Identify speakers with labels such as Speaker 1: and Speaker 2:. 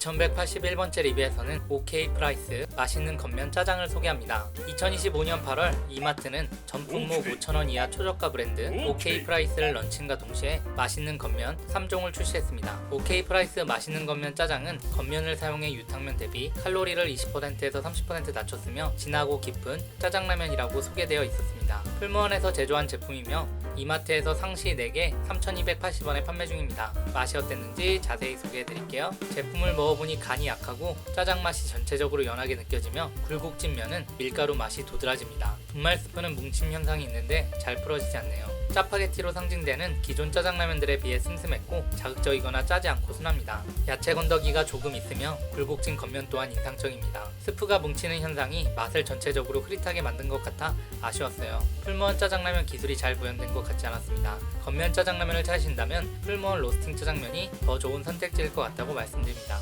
Speaker 1: 2181번째 리뷰에서는 OK 프라이스 맛있는 겉면 짜장을 소개합니다. 2025년 8월 이마트는 전품목 5,000원 이하 초저가 브랜드 OK 프라이스를 런칭과 동시에 맛있는 겉면 3종을 출시했습니다. OK 프라이스 맛있는 겉면 짜장은 겉면을 사용해 유탕면 대비 칼로리를 20%에서 30% 낮췄으며 진하고 깊은 짜장라면이라고 소개되어 있었습니다. 풀무원에서 제조한 제품이며 이마트에서 상시 4개 3,280원에 판매 중입니다. 맛이 어땠는지 자세히 소개해 드릴게요. 제품을 먹어보니 간이 약하고 짜장 맛이 전체적으로 연하게 느껴지며 굴곡진 면은 밀가루 맛이 도드라집니다. 분말 스프는 뭉침 현상이 있는데 잘 풀어지지 않네요. 짜파게티로 상징되는 기존 짜장라면들에 비해 슴슴했고 자극적이거나 짜지 않고 순합니다. 야채 건더기가 조금 있으며 굴곡진 겉면 또한 인상적입니다. 스프가 뭉치는 현상이 맛을 전체적으로 흐릿하게 만든 것 같아 아쉬웠어요. 풀무원 짜장라면 기술이 잘 구현된 것 같지 않았습니다. 겉면 짜장라면을 찾으신다면 풀무원 로스팅 짜장면이 더 좋은 선택지일 것 같다고 말씀드립니다.